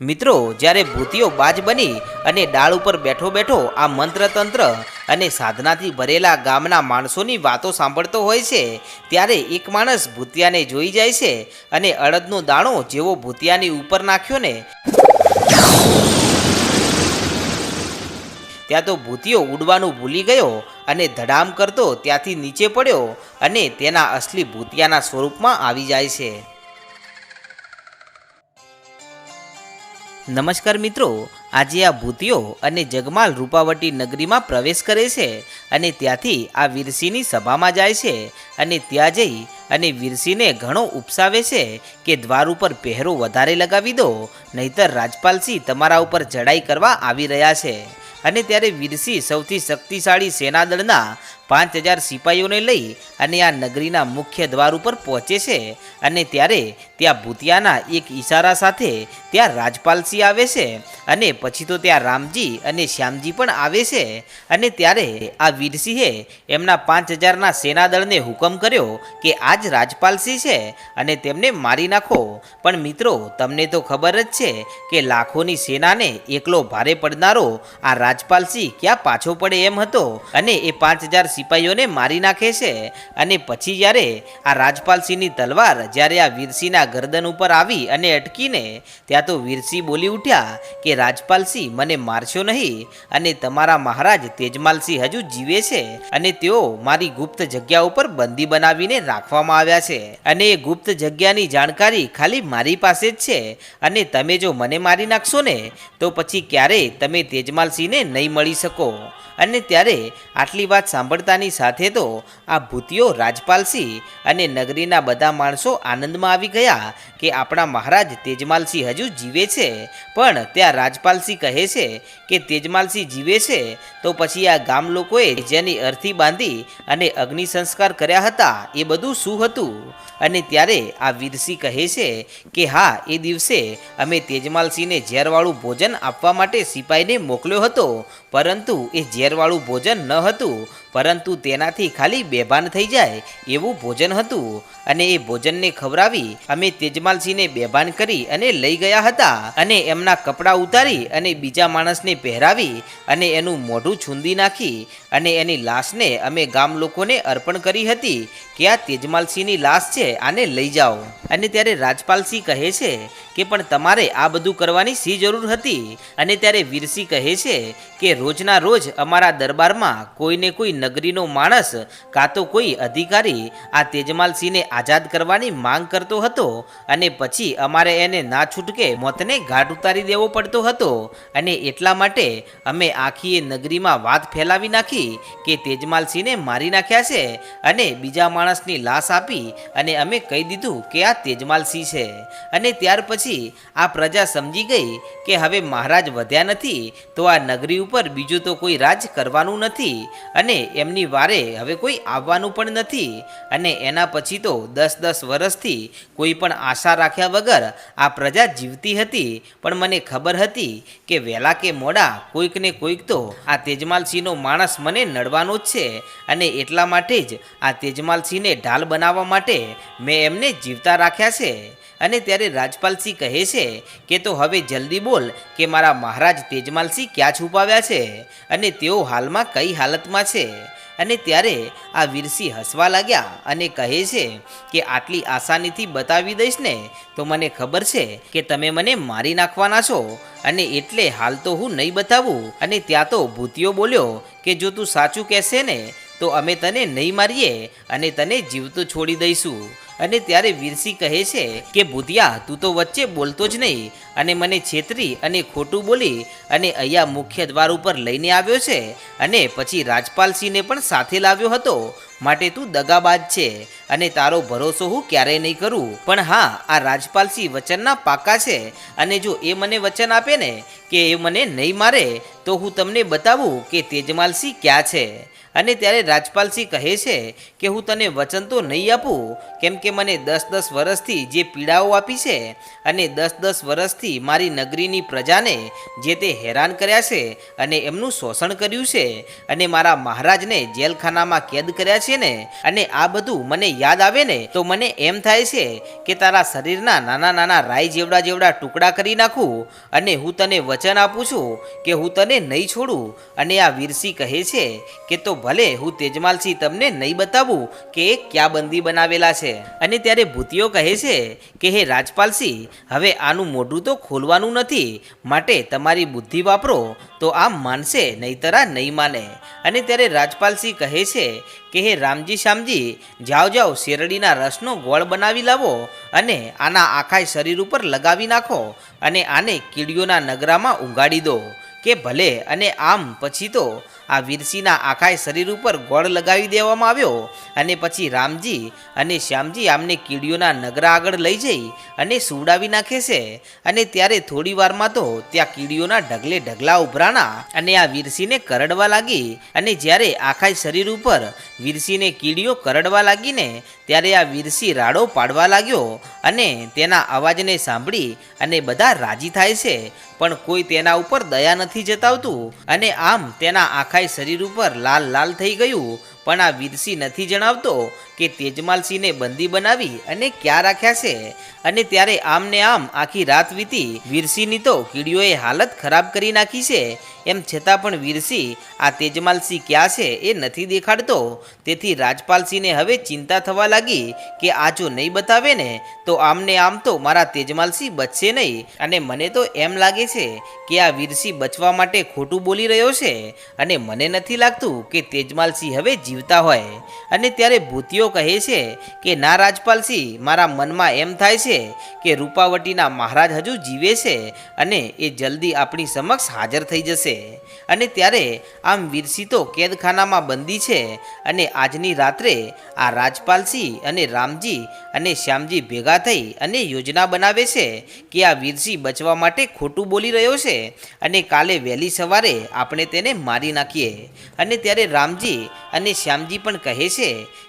મિત્રો, જ્યારે ભૂતિયો બાજ બની અને ડાળ ઉપર બેઠો બેઠો આ મંત્ર તંત્ર અને સાધનાથી ભરેલા ગામના માણસોની વાતો સાંભળતો હોય છે, ત્યારે એક માણસ ભૂતિયાને જોઈ જાય છે અને અડદનો દાણો જેવો ભૂતિયાની ઉપર નાખ્યો ને. ત્યાં તો ભૂતિયો ઉડવાનું ભૂલી ગયો અને ધડામ કરતો ત્યાંથી નીચે પડ્યો અને તેના અસલી ભૂતિયાના સ્વરૂપમાં આવી જાય છે. નમસ્કાર મિત્રો, આજે આ ભૂતિયો અને જગમાલ રૂપાવટી નગરીમાં પ્રવેશ કરે છે અને ત્યાંથી આ વીરસિંહની સભામાં જાય છે અને ત્યાં જઈ અને વીરસિંહને ઘણો ઉપસાવે છે કે દ્વાર ઉપર પહેરો વધારે લગાવી દો, નહીતર રાજપાલસિંહ તમારા ઉપર ચડાઈ કરવા આવી રહ્યા છે. અને ત્યારે વીરસિંહ સૌથી શક્તિશાળી સેનાદળના પાંચ હજાર સિપાહીઓને લઈ અને આ નગરીના મુખ્ય દ્વાર ઉપર પહોંચે છે. અને ત્યારે ત્યાં ભૂતિયાના એક ઈશારા સાથે ત્યાં રાજપાલસિંહ આવે છે અને પછી તો ત્યાં રામજી અને શ્યામજી પણ આવે છે. અને ત્યારે આ વીરસિંહે એમના પાંચ હજારના સેનાદળને હુકમ કર્યો કે આ જ રાજપાલસિંહ છે અને તેમને મારી નાખો. પણ મિત્રો, તમને તો ખબર જ છે કે લાખોની સેનાને એકલો ભારે પડનારો આ રાજપાલસિંહ ક્યાં પાછો પડે એમ હતો? અને એ પાંચ હજાર સિપાહીઓને મારી નાખે છે? અને પછી જ્યારે આ રાજપાલસિંહની તલવાર જ્યારે આ વીરસિંહના ગરદન ઉપર આવી અને અટકીને ત્યાં તો વીરસિંહ બોલી ઉઠ્યા કે રાજપાલસિંહ મને મારશો નહીં. અને તમારા મહારાજ તેજમાલસિંહ હજુ જીવે છે અને તેઓ મારી ગુપ્ત જગ્યા ઉપર બંદી બનાવીને રાખવામાં આવ્યા છે. અને એ ગુપ્ત જગ્યાની જાણકારી ખાલી મારી પાસે જ છે. અને તમે જો મને મારી નાખશો ને, તો પછી ક્યારેય તમે તેજમાલસિંહને નહીં મળી શકો. અને ત્યારે આટલી વાત સાંભળતાની સાથે તો આ ભૂતિયો રાજપાલસિંહ અને નગરીના બધા માણસો આનંદમાં આવી ગયા કે આપણા મહારાજ તેજમાલસિંહ હજુ જીવે છે. પણ ત્યાં રાજપાલસિંહ કહે છે કે તેજમાલસિંહ જીવે છે તો પછી આ ગામ લોકોએ જેની અર્થી બાંધી અને અગ્નિ સંસ્કાર કર્યા હતા એ બધું શું હતું? અને ત્યારે આ વીરસિંહ કહે છે કે હા, એ દિવસે અમે તેજમાલસિંહને ઝેરવાળું ભોજન આપવા માટે સિપાહીને મોકલ્યો હતો. પરંતુ એ ઝેરવાળું ભોજન ન હતું પરંતુ તેનાથી ખાલી બેભાન થઈ જાય એવું ભોજન હતું અને એ ભોજનને ખવડાવી અમે તેજમાલસિંહને બેભાન કરી અને લઈ ગયા હતા અને એમના કપડાં ઉતારી અને બીજા માણસને પહેરાવી અને એનું મોઢું છૂંદી નાખી અને એની લાશને અમે ગામ લોકોને અર્પણ કરી હતી કે આ તેજમાલસિંહની લાશ છે, આને લઈ જાઓ. અને ત્યારે રાજપાલસિંહ કહે છે કે પણ તમારે આ બધું કરવાની સી જરૂર હતી? અને ત્યારે વીરસિંહ કહે છે કે રોજના રોજ અમારા દરબારમાં કોઈને કોઈ નગરીનો માણસ કાં તો કોઈ અધિકારી આ તેજમાલસિંહને આઝાદ કરવાની માંગ કરતો હતો અને પછી અમારે એને ના છૂટકે મોતને ઘાટ ઉતારી દેવો પડતો હતો અને એટલા માટે અમે આખી એ નગરીમાં વાત ફેલાવી નાખી કે તેજમાલસિંહને મારી નાખ્યા છે અને બીજા માણસની લાશ આપી અને અમે કહી દીધું કે આ તેજમાલસિંહ છે. અને ત્યાર પછી આ પ્રજા સમજી ગઈ કે હવે મહારાજ વધ્યા નથી તો આ નગરી ઉપર બીજું તો કોઈ રાજ કરવાનું નથી અને એમની વારે હવે કોઈ આવવાનું પણ નથી અને એના પછી તો દસ દસ વર્ષથી કોઈ પણ આશા રાખ્યા વગર આ પ્રજા જીવતી હતી. પણ મને ખબર હતી કે વહેલા કે મોડા કોઈક ને કોઈક તો આ તેજમાલસિંહનો માણસ મને નડવાનો જ છે અને એટલા માટે જ આ તેજમાલસિંહને ઢાલ બનાવવા માટે મેં એમને જીવતા રાખ્યા છે. અને ત્યારે રાજપાલસિંહ કહે છે કે, તો હવે જલ્દી બોલ કે મારા મહારાજ તેજમાલસિંહ ક્યાં છુપાવ્યા છે? અને તેઓ હાલમાં કઈ હાલતમાં છે? અને ત્યારે આ વીરસિંહ હસવા લાગ્યા અને કહે છે કે, આટલી આસાનીથી બતાવી દઈશ ને, તો મને ખબર છે કે તમે મને મારી નાખવાના છો. અને એટલે હાલ તો હું નહીં બતાવું. અને ત્યાં તો ભૂતિયો બોલ્યો કે, જો તું સાચું કહેશે ને, તો અમે તને નહીં મારીએ અને તને જીવતો છોડી દઈશું. અને ત્યારે વીરસિંહ કહે છે કે ભૂતિયા તું તો વચ્ચે બોલતો જ નહીં. અને મને છેતરી અને ખોટું બોલી અને અહીંયા મુખ્ય દ્વાર ઉપર લઈને આવ્યો છે અને પછી રાજપાલસિંહને પણ સાથે લાવ્યો હતો. માટે તું દગાબાજ છે અને તારો ભરોસો હું ક્યારેય નહીં કરું. પણ હા, આ રાજપાલસિંહ વચનના પાકા છે અને જો એ મને વચન આપે ને કે એ મને નહીં મારે, તો હું તમને બતાવું કે તેજમાલસિંહ ક્યાં છે. અને ત્યારે રાજપાલસિંહ કહે છે કે હું તને વચન તો નહીં આપું, કેમ કે મને દસ દસ વર્ષથી જે પીડાઓ આપી છે અને દસ દસ વર્ષથી વર્ષથી મારી નગરીની પ્રજાને જે તે હેરાન કર્યા છે અને એમનું શોષણ કર્યું છે અને મારા મહારાજને જેલખાનામાં કેદ કર્યા છે ને, અને આ બધું મને યાદ આવે ને, તો મને એમ થાય છે કે તારા શરીરના નાના નાના રાઈ જેવડા જેવડા ટુકડા કરી નાખું અને હું તને વચન આપું છું કે હું તને નહીં છોડું. અને આ વીરસિંહ કહે છે કે તો ભલે હું તેજમાલસિંહ તમને નહીં બતાવું કે એ ક્યાં બંદી બનાવેલા છે. અને ત્યારે ભૂતિઓ કહે છે કે, હે રાજપાલસિંહ, હવે આનું મોઢું તો ખોલવાનું નથી. માટે તમારી બુદ્ધિ વાપરો, તો આમ માનશે નહીતરા નહીં માને. અને ત્યારે રાજપાલસિંહ કહે છે કે, હે રામજી શ્યામજી, જાઓ જાઓ, શેરડીના રસનો ગોળ બનાવી લાવો અને આના આખા શરીર ઉપર લગાવી નાખો અને આને કીડીઓના નગરામાં ઊંઘાડી દો. કે ભલે અને આમ પછી તો આ વીરસિંહના આખા શરીર ઉપર ગોળ લગાવી દેવામાં આવ્યો અને પછી રામજી અને શ્યામજી આમને કીડીઓના નગરા આગળ લઈ જઈ અને સુવડાવી નાખે છે. અને ત્યારે થોડી વારમાં તો ત્યાં કીડીઓના ઢગલે ઢગલા ઉભરાણા અને આ વીરસિંહને કરડવા લાગી. અને જ્યારે આખા શરીર ઉપર વીરસિંહને કીડીઓ કરડવા લાગીને ત્યારે આ વીરસિંહ રાડો પાડવા લાગ્યો અને તેના અવાજને સાંભળી અને બધા રાજી થાય છે. પણ કોઈ તેના ઉપર દયા નથી જતાવતું અને આમ તેના આખા શરીર ઉપર લાલ લાલ થઈ ગયું. પણ આ વીરસિંહ નથી જણાવતો કે તેજમાલસિંહને બંદી બનાવી અને ક્યાં રાખ્યા છે? અને ત્યારે આમને આમ આખી રાત વીતી વીરસિંહની તો કીડીઓએ હાલત ખરાબ કરી નાખી છે. એમ છતાં પણ વીરસિંહ આ તેજમાલસિંહ ક્યાં છે એ નથી દેખાડતો. તેથી રાજપાલસિંહને હવે ચિંતા થવા લાગી કે આ જો નહીં બતાવે ને, તો આમને આમ તો મારા તેજમાલસિંહ બચશે નહીં. અને મને તો એમ લાગે છે કે આ વીરસિંહ બચવા માટે ખોટું બોલી રહ્યો છે. અને મને નથી લાગતું કે તેજમાલસિંહ હવે જીવતા હોય. અને ત્યારે ભૂતિઓ કહે છે કે, ના રાજપાલસિંહ, મારા મનમાં એમ થાય છે કે, રૂપાવટીના મહારાજ હજુ જીવે છે અને એ જલ્દી આપણી સમક્ષ હાજર થઈ જશે. અને ત્યારે આમ વીરસિંહ તો કેદખાનામાં બંદી છે અને આજની રાત્રે આ રાજપાલસિંહ અને રામજી અને શ્યામજી ભેગા થઈ અને યોજના બનાવે છે કે આ વીરસિંહ બચવા માટે ખોટું બોલી રહ્યો છે અને કાલે વહેલી સવારે આપણે તેને મારી નાખીએ. અને ત્યારે રામજી અને શ્યામજી પણ કહે છે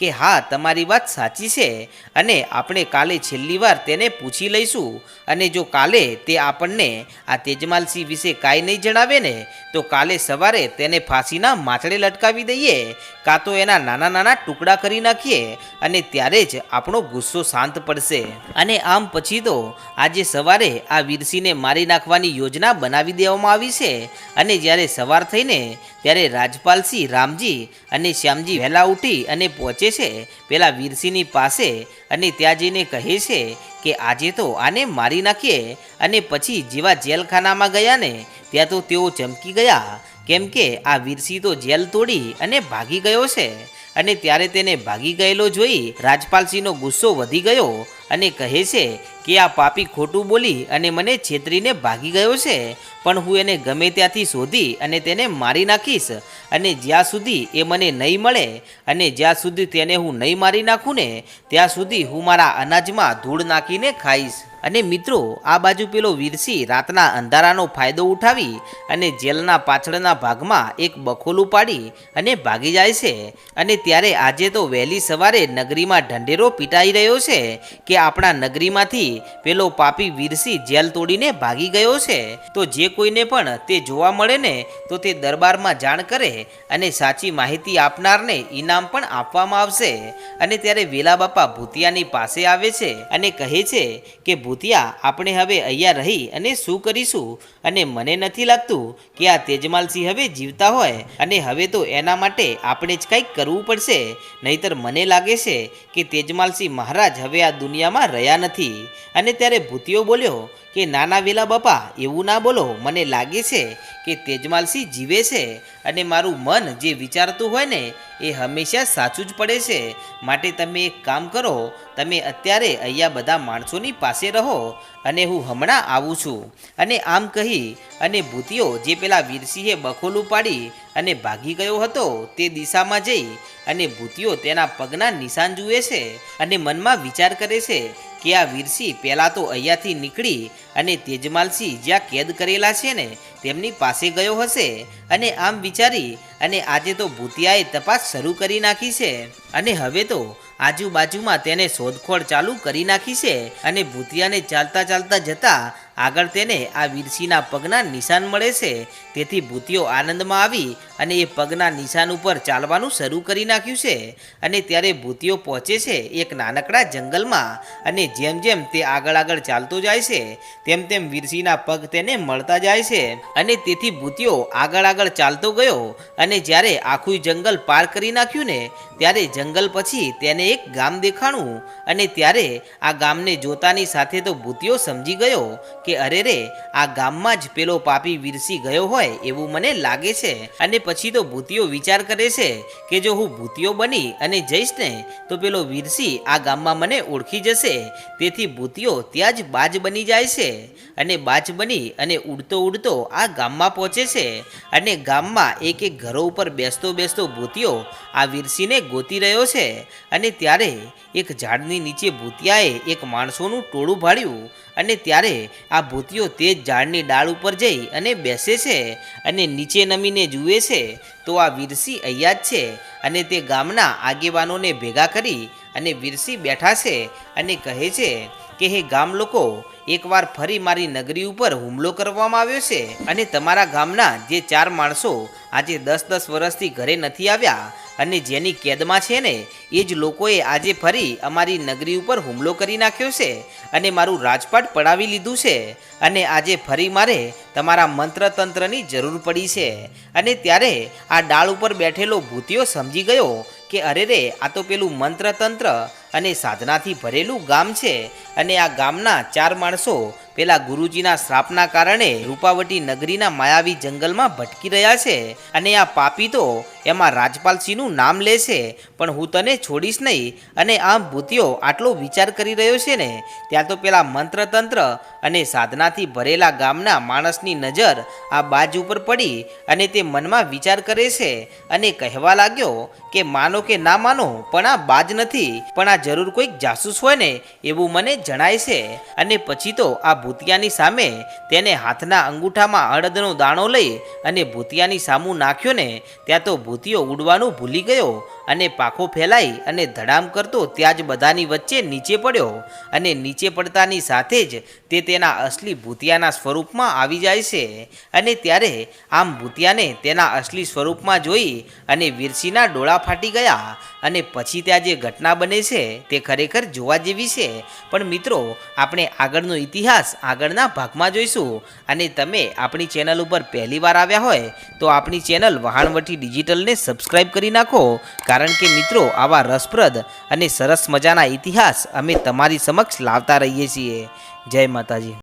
કે હા, તમારી વાત સાચી છે અને આપણે કાલે છેલ્લી વાર તેને પૂછી લઈશું અને જો કાલે તે આપણને આ તેજમાલસિંહ વિશે કાંઈ નહીં જણાવે ને, તો કાલે સવારે તેને ફાંસીના માછડે લટકાવી દઈએ, કાં તો એના નાના નાના ટુકડા કરી નાખીએ અને ત્યારે જ આપણો ગુસ્સો શાંત પડશે. અને આમ પછી તો આજે સવારે આ વીરસિંહને મારી નાખવાની યોજના બનાવી દેવામાં આવી છે અને જ્યારે સવાર થઈને ત્યારે રાજપાલસિંહ, રામજી અને શ્યામજી વહેલા ઉઠી અને પહોંચે છે, પેલા વીરસિંહની પાસે અને ત્યાં જઈને કહે છે કે આજે તો આને મારી નાખીએ અને પછી જેવા જેલખાનામાં ગયા ને ત્યાં તો તેઓ ચમકી ગયા. કેમ કે આ વીરસિંહ તો જેલ તોડી અને ભાગી ગયો છે. અને ત્યારે તેને ભાગી ગયેલો જોઈ રાજપાલસિંહનો ગુસ્સો વધી ગયો અને કહે છે કે આ પાપી ખોટું બોલી અને મને છેતરીને ભાગી ગયો છે. પણ હું એને ગમે ત્યાંથી શોધી અને તેને મારી નાખીશ અને જ્યાં સુધી એ મને નહીં મળે અને જ્યાં સુધી તેને હું નહીં મારી નાખું ને, ત્યાં સુધી હું મારા અનાજમાં ધૂળ નાખીને ખાઈશ. અને મિત્રો, આ બાજુ પેલો વીરસિંહ રાતના અંધારાનો ફાયદો ઉઠાવી અને જેલના પાછળના ભાગમાં એક બખોલું પાડી અને ભાગી જાય છે. અને ત્યારે આજે તો વહેલી સવારે નગરીમાં ઢંઢેરો પીટાઈ રહ્યો છે કે આપણા નગરીમાંથી પેલો પાપી વીરસિંહ જેલ તોડીને ભાગી ગયો છે. તો જે કોઈને પણ તે જોવા મળે ને, તો તે દરબારમાં જાણ કરે અને સાચી માહિતી આપનારને ઇનામ પણ આપવામાં આવશે. અને ત્યારે વેલા બાપા ભૂતિયાની પાસે આવે છે અને કહે છે કે ભૂતિયા, આપણે હવે અહીંયા રહી અને શું કરીશું? અને મને નથી લાગતું કે આ તેજમાલસિંહ હવે જીવતા હોય અને હવે તો એના માટે આપણે જ કંઈક કરવું પડશે. નહીતર મને લાગે છે કે તેજમાલસિંહ મહારાજ હવે આ દુનિયામાં રહ્યા નથી. અને ત્યારે ભૂતિયો બોલ્યો કે, નાના વેલા બાપા, એવું ના બોલો. મને લાગે છે કે તેજમાલસિંહ જીવે છે અને મારું મન જે વિચારતું હોય ને એ હંમેશા સાચું જ પડે છે. માટે તમે એક કામ કરો, તમે અત્યારે અહીંયા બધા માણસોની પાસે રહો અને હું હમણાં આવું છું. અને આમ કહી અને ભૂતિયો જે પેલા વીરસિંહે બખોલું પાડી અને ભાગી ગયો હતો તે દિશામાં જઈ અને ભૂતિયો તેના પગના નિશાન જુએ છે અને મનમાં વિચાર કરે છે કે આ વીરસિંહ પહેલાં તો અહીંયાથી નીકળી અને તેજમાલસિંહ જ્યાં કેદ કરેલા છે ને, તેમની પાસે ગયો હશે. અને આમ વિચારી અને આજે તો ભૂતિયાએ તપાસ શરૂ કરી નાખી છે. અને હવે તો આજુબાજુમાં તેને શોધખોળ ચાલુ કરી નાખી છે. અને ભૂતિયાને ચાલતા ચાલતા જતા આગળ તેને આ વીરસીના પગના નિશાન મળે છે. તેથી ભૂતિયો આનંદમાં આવી અને એ પગના નિશાન ઉપર ચાલવાનું શરૂ કરી નાખ્યું છે. અને ત્યારે ભૂતિયો પહોંચે છે એક નાનકડા જંગલમાં અને જેમ જેમ તે આગળ આગળ ચાલતો જાય છે, તેમ તેમ વીરસીના પગ તેને મળતા જાય છે. અને તેથી ભૂતિયો આગળ આગળ ચાલતો ગયો અને જ્યારે આખું જંગલ પાર કરી નાખ્યું ને, ત્યારે જંગલ પછી તેને એક ગામ દેખાણું અને ત્યારે આ ગામને જોતાની સાથે તો ભૂતિયો સમજી ગયો કે અરે રે, આ ગામમાં જ પેલો પાપી વિરસી ગયો હોય એવું મને લાગે છે. અને પછી તો ભૂતિયો વિચાર કરે છે કે જો હું ભૂતિયો બની અને જઈશ ને, તો પેલો વિરસી આ ગામમાં મને ઓળખી જશે. તેથી ભૂતિયો ત્યાં જ બાજ બની જાય છે. અને બાજ બની અને ઉડતો ઉડતો આ ગામમાં પહોંચે છે. અને ગામમાં એક એક ઘરો ઉપર બેસતો બેસતો ભૂતિયો આ વિરસીને ગોતી રહ્યો છે. અને ત્યારે એક ઝાડની નીચે ભૂતિયાએ એક માણસોનું ટોળું ભાડ્યું. અને ત્યારે આ ભૂતિયો તે જ ઝાડની ડાળ ઉપર જઈ અને બેસે છે અને નીચે નમીને જુએ છે, તો આ વીરસી અહીંયા જ છે અને તે ગામના આગેવાનોને ભેગા કરી અને વીરસી બેઠા છે અને કહે છે કે, હે ગામ લોકો, એકવાર ફરી મારી નગરી ઉપર હુમલો કરવામાં આવ્યો છે અને તમારા ગામના જે ચાર માણસો આજે દસ દસ વર્ષથી ઘરે નથી આવ્યા અને જેની કેદમાં છે ને, એ જ લોકોએ આજે ફરી અમારી નગરી ઉપર હુમલો કરી નાખ્યો છે અને મારું રાજપાટ પડાવી લીધું છે અને આજે ફરી મારે તમારા મંત્ર તંત્રની જરૂર પડી છે. અને ત્યારે આ ડાળ ઉપર બેઠેલો ભૂતિયો સમજી ગયો કે અરે રે, આ તો પેલું મંત્ર તંત્ર અને સાધનાથી ભરેલું ગામ છે અને આ ગામના ચાર માણસો પેલા ગુરુજીના શ્રાપના કારણે રૂપાવટી નગરીના માયાવી જંગલમાં ભટકી રહ્યા છે અને આ પાપી તો એમાં રાજપાલસિંહનું નામ લે છે, પણ હું તને છોડીશ નહીં અને આમ ભૂતિયો આટલો વિચાર કરી રહ્યો છે ને, ત્યાં તો પેલા મંત્રતંત્ર અને સાધનાથી ભરેલા ગામના માણસની નજર આ બાજ ઉપર પડી અને તે મનમાં વિચાર કરે છે અને કહેવા લાગ્યો કે માનો કે ના માનો, પણ આ બાજ નથી, પણ આ જરૂર કોઈક જાસૂસ હોય ને, એવું મને જણાય છે. અને પછી તો આ ભૂતિયાની સામે તેને હાથના અંગૂઠામાં અડદનો દાણો લઈ અને ભૂતિયાની સામું નાખ્યો ને ત્યાં તો ભૂતિયો ઉડવાનું ભૂલી ગયો અને પાખો ફેલાઈ અને ધડામ કરતો ત્યાં જ બધાની વચ્ચે નીચે પડ્યો અને નીચે પડતાની સાથે જ તે તેના અસલી ભૂતિયાના સ્વરૂપમાં આવી જાય છે અને ત્યારે આમ ભૂતિયાને તેના અસલી સ્વરૂપમાં જોઈ અને વીરસીના ડોળા ફાટી ગયા અને પછી ત્યાં જે ઘટના બને છે તે ખરેખર જોવા જેવી છે. પણ મિત્રો, આપણે આગળનો ઇતિહાસ આગળના ભાગમાં જોઈશું. અને તમે આપણી ચેનલ ઉપર પહેલી વાર આવ્યા હોય, તો આપણી ચેનલ વહાણવટી ડિજિટલને સબસ્ક્રાઇબ કરી નાખો. કારણ કે મિત્રો, આવા રસપ્રદ અને સરસ મજાના ઇતિહાસ અમે તમારી સમક્ષ લાવતા રહીએ છીએ. જય માતાજી.